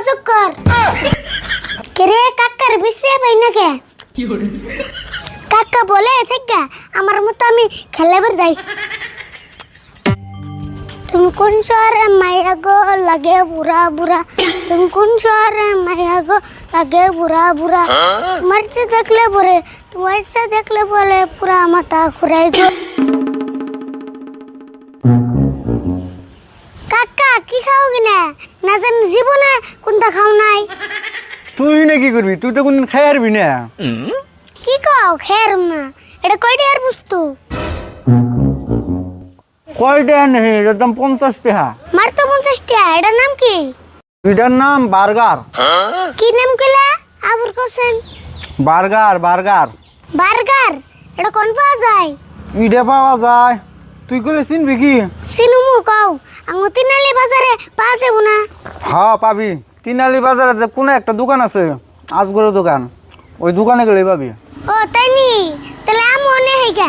অচক্কর কেরে কাকার বিশ্রে পাই না কে কাকা বলে থেকে আমার মতো আমি খেলাবার যাই তুমি কোন শহরে মাইয়া গো লাগে বুড়া বুড়া তুমি কোন শহরে মাইয়া গো লাগে বুড়া বুড়া তোমার চে দেখলে পরে তোমার চে দেখলে বলে পুরা মাথা ঘুরাই গো কাকা না জানি জীবনে কোনটা খাও নাই। তুই না কি করবি? তুই তো কোনদিন খাই আরবি না। কি খাও খের না। এটা কয়টা আর বস্তু? কয়টা নেই একদম পঞ্চাশ টাকা মার তো পঞ্চাশ টাকা এটার নাম কি? এটার নাম বার্গার। কি নাম কইলা? আবুর কোসেন বার্গার বার্গার। বার্গার? এটা কোন পাওয়া যায়? ইডে পাওয়া যায়। তুই কলে চিনবি কি? সিনুমু কও। আমি তিনালি বাজারে পাওয়া যাব না হ্যাঁ পাবি। তিনালি বাজারে যে কোনো একটা দোকান আছে আজগরের দোকান ওই দোকানে গেলেই পাবি। ও তাই নি তাহলে আমি অনে হেগা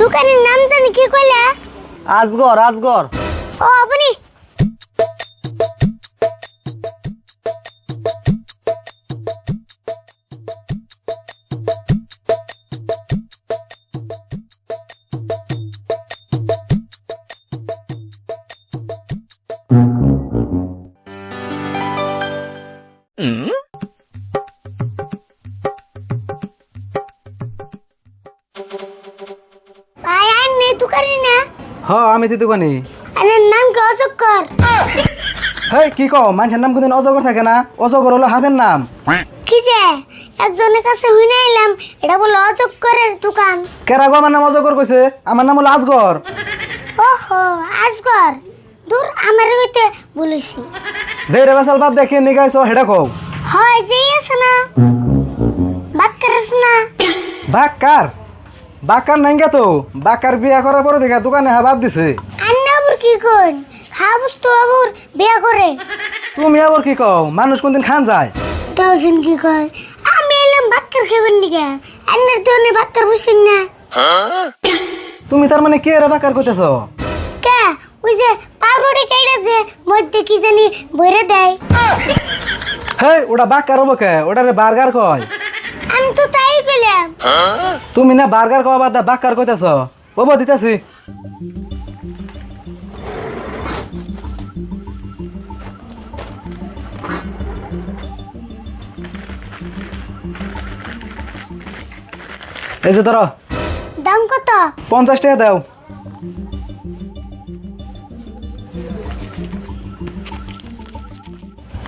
দোকানের নাম জানি কি কইলা? আজগর আজগর ও দোকানে না। হ্যাঁ আমি তো দোকানি আরে নাম কি অচক্কর হেই কি কও? মানুষের নাম কোনদিন অজগর থাকে না? অজগর হলো হাবের নাম। কি যে? একজনের কাছে হুইনা এলাম এটা বলে অচক্করের দোকান। কেরা গো আমার নাম অজগর কইছে? আমার নাম হলো আজগর। ওহো আজগর। দূর আমার হইতে বলেছি। দেরে বেসাল বাদ দেখে নিগাইছো হেডা কও। হয় যে আছে না। বাক্কার আছে না। বাক্কার? বাক্কার নাইঙ্গা তো বাক্কার বিয়া করার পরে দেখা দোকানে হা বাদ দিছে। আন্না আবুর কি কইন? খাওয়া বস্তু আবুর বিয়া করে। তুমি আবার কি কও মানুষ কোনদিন খান যায়? গাউসিন কি কয়? আমি এলাম বাক্কার খাবেন নিকে আন্নার জন্য বাক্কার বুঝছেন না। তুমি তার মানে কে রে বাক্কার কইতেছ? কে? ওই যে পাউরুটি কেটে যে মধ্যে কি জানি ভরে দেয়। হেই ওটা বাক্কার হব কে? ওটা রে বার্গার কয় আমি তো তাই কইলাম তুমি না বার্গার কওয়া বাদ দা বাক্কার কইতেছ। ওবো দিতাছি। এই যে ধরো দাম কত? পঞ্চাশ টাকা দাও।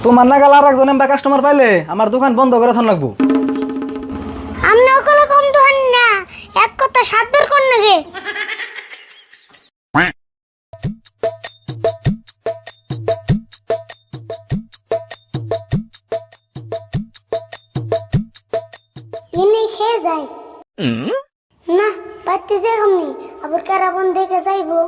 তোমার নাগাল আর একজন কাস্টমার পাইলে আমার দোকান বন্ধ করে থান লাগবো। কর এনে খেয়ে যায়। না পাতি যাই আবার কারাবন দেখে যাইবো।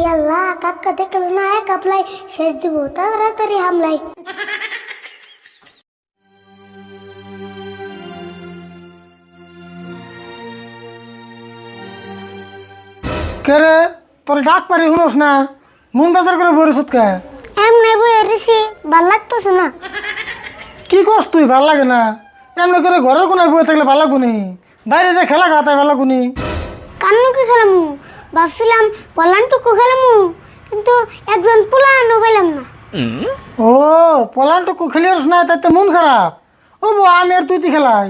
ইয়াল্লা কাকা দেখল না এক আপলাই শেষ দিব তাড়াতাড়ি হামলাই। কে রে? তোর ডাক পারি শুনোস না? মন বাজার করে বরিস কে? এমনি বই ঋষি ভালো লাগতেছে না। কি করস তুই ভালো লাগে না? এমনি করে ঘরের কোনায় বয়ে থাকলে ভালো লাগবো নি? বাইরে যে খেলা খাতায় ভালো লাগবো নি? কান্নু কি খেলামু? ভাবছিলাম পলানটুকু খেলামু কিন্তু একজন পোলানো পেলাম না। ও পলানটুকু খেলিস না তাতে মন খারাপ। ও বো আমি আর তুই তুই খেলাই।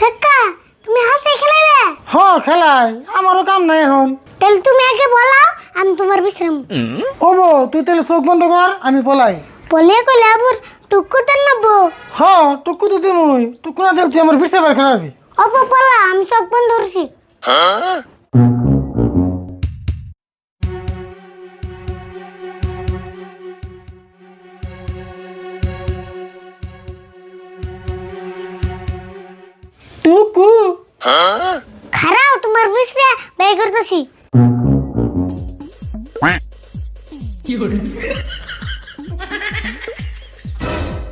কাকা তুমি হাসে খেলাবে হ খেলাই আমারও কাম নাই এখন। তাহলে তুমি আগে বলাও আমি তোমার বিশ্রাম। ও বো তুই তাহলে চোখ বন্ধ কর আমি পলাই। বলে কলে আবুর টুকু দেন নাবো হ টুকু তো তুই মুই টুকু না দিলে তুই আমার বিশে বার খেলাবি। অপ পলা আমি চোখ বন্ধ করছি। খারাও তোমার বিশ্রে বাই করতেছি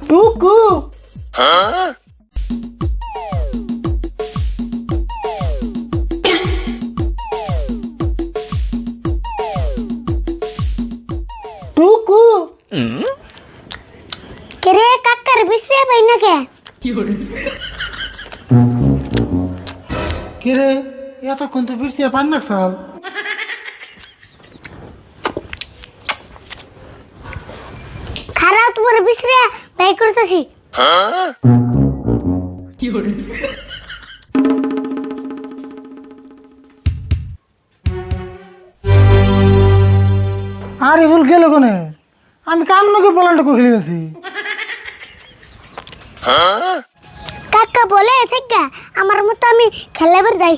টুকু টুকু কেরে কাকার বিশ্রে বাই না কে কে রে? এতক্ষণ তো ফিরছি পান না সাল। খারাও তোমার বিশ্রে বাই করতেছি। আর এগুলো গেল কোনে? আমি কাম নাকি বলানটা কইলি আছি কাকা বলে থেকে আমার মতো আমি খেলাবার যাই।